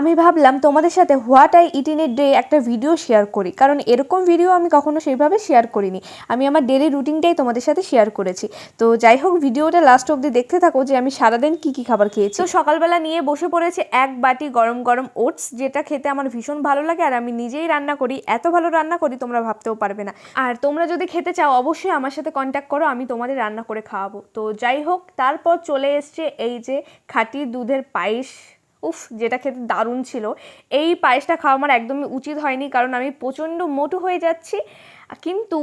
আমি ভাবলাম তোমাদের সাথে what I eat in a day একটা ভিডিও শেয়ার করি। কারণ এরকম ভিডিও আমি কখনো সেইভাবে শেয়ার করিনি। আমি আমার ডেলি রুটিনটাই তোমাদের সাথে শেয়ার করেছি। তো যাই হোক, ভিডিওটা লাস্ট অবধি দেখতে থাকো যে আমি সারাদিন কী কী খাবার খেয়েছি। তো সকালবেলা নিয়ে বসে পড়েছে এক বাটি গরম গরম ওটস, যেটা খেতে আমার ভীষণ ভালো লাগে আর আমি নিজেই রান্না করি। এত ভালো রান্না করি, তোমরা ভাবতেও পারবে না। আর তোমরা যদি খেতে চাও, অবশ্যই আমার সাথে কন্ট্যাক্ট করো, আমি তোমাদের রান্না করে খাওয়াবো। তো যাই হোক, তারপর চলে এসছে এই যে খাঁটি দুধের পায়েস। উফ, যেটা খেতে দারুণ ছিল। এই পায়েসটা খাওয়া আমার একদমই উচিত হয়নি, কারণ আমি প্রচণ্ড মোটু হয়ে যাচ্ছি। কিন্তু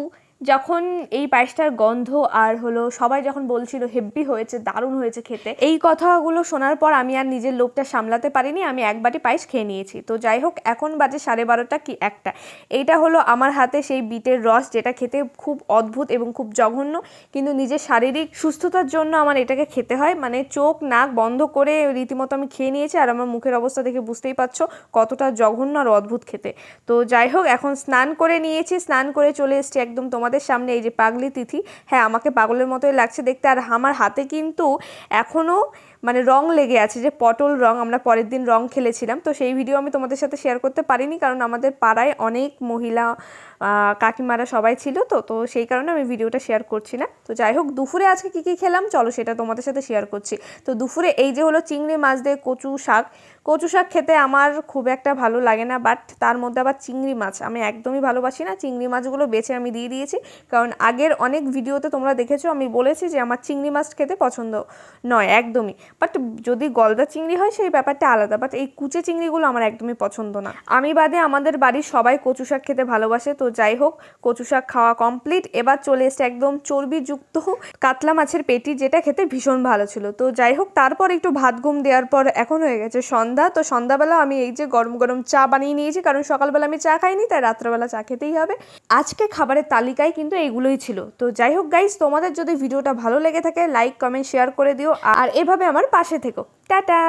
যখন এই পায়েসটার গন্ধ আর হলো সবাই যখন বলছিল হেব্বি হয়েছে, দারুণ হয়েছে খেতে, এই কথাগুলো শোনার পর আমি আর নিজের লোকটা সামলাতে পারিনি, আমি এক বাটি পায়েস খেয়ে নিয়েছি। তো যাই হোক, এখন বাজে সাড়ে বারোটা কি একটা। এইটা হলো আমার হাতে সেই বিটের রস যেটা খেতে খুব অদ্ভুত এবং খুব জঘন্য, কিন্তু নিজের শারীরিক সুস্থতার জন্য আমার এটাকে খেতে হয়। মানে চোখ, নাক বন্ধ করে রীতিমতো আমি খেয়ে নিয়েছি আর আমার মুখের অবস্থা দেখে বুঝতেই পারছ কতটা জঘন্য আর অদ্ভুত খেতে। তো যাই হোক, এখন স্নান করে নিয়েছি, স্নান করে চলে এসেছি একদম তোমাদের সামনে এই যে পাগলি তিথি হ্যাঁ আমাকে পাগলের মতোই লাগছে দেখতে। আর আমার হাতে কিন্তু এখনও মানে রং লেগে আছে যে পটল রং, আমরা পরের দিন রং খেলেছিলাম। তো সেই ভিডিও আমি তোমাদের সাথে শেয়ার করতে পারিনি কারণ আমাদের পাড়ায় অনেক মহিলা কাকিমারা সবাই ছিল তো তো সেই কারণে আমি ভিডিওটা শেয়ার করছি না। তো যাই হোক, দুপুরে আজকে কী কী খেলাম? চলো সেটা তোমাদের সাথে শেয়ার করছি। তো দুপুরে এই যে হলো চিংড়ি মাছ দিয়ে কচু শাক কচু শাক খেতে আমার খুব একটা ভালো লাগে না বাট তার মধ্যে আবার চিংড়ি মাছ। আমি একদমই ভালোবাসি না, চিংড়ি মাছগুলো বেছে আমি দিয়ে দিয়েছি। কারণ আগের অনেক ভিডিওতে তোমরা দেখেছ, আমি বলেছি যে আমার চিংড়ি মাছ খেতে পছন্দ নয়, একদমই। বাট যদি গলদা চিংড়ি হয়, সেই ব্যাপারটা আলাদা বাট এই কুচে চিংড়িগুলো আমার একদমই পছন্দ না। আমি বাদে আমাদের বাড়ির সবাই কচু শাক খেতে ভালোবাসে, তো যাই হোক, কচু শাক খাওয়া কমপ্লিট এবার চলে এসছে একদম চর্বিযুক্ত কাতলা মাছের পেটি, যেটা খেতে ভীষণ ভালো ছিল। তো যাই হোক, তারপর একটু ভাত ঘুম দেওয়ার পর এখন হয়ে গেছে সন্ধ্যা। তো সন্ধ্যাবেলা আমি এই যে গরম গরম চা বানিয়ে নিয়েছি, কারণ সকালবেলা আমি চা খাইনি, তাই রাত্রেবেলা চা খেতেই হবে। আজকে খাবারের তালিকায় কিন্তু এইগুলোই ছিল। তো যাই হোক গাইজ তোমাদের যদি ভিডিওটা ভালো লেগে থাকে লাইক কমেন্ট শেয়ার করে দিও। আর এভাবে আমার পাশে থেকো। টাটা!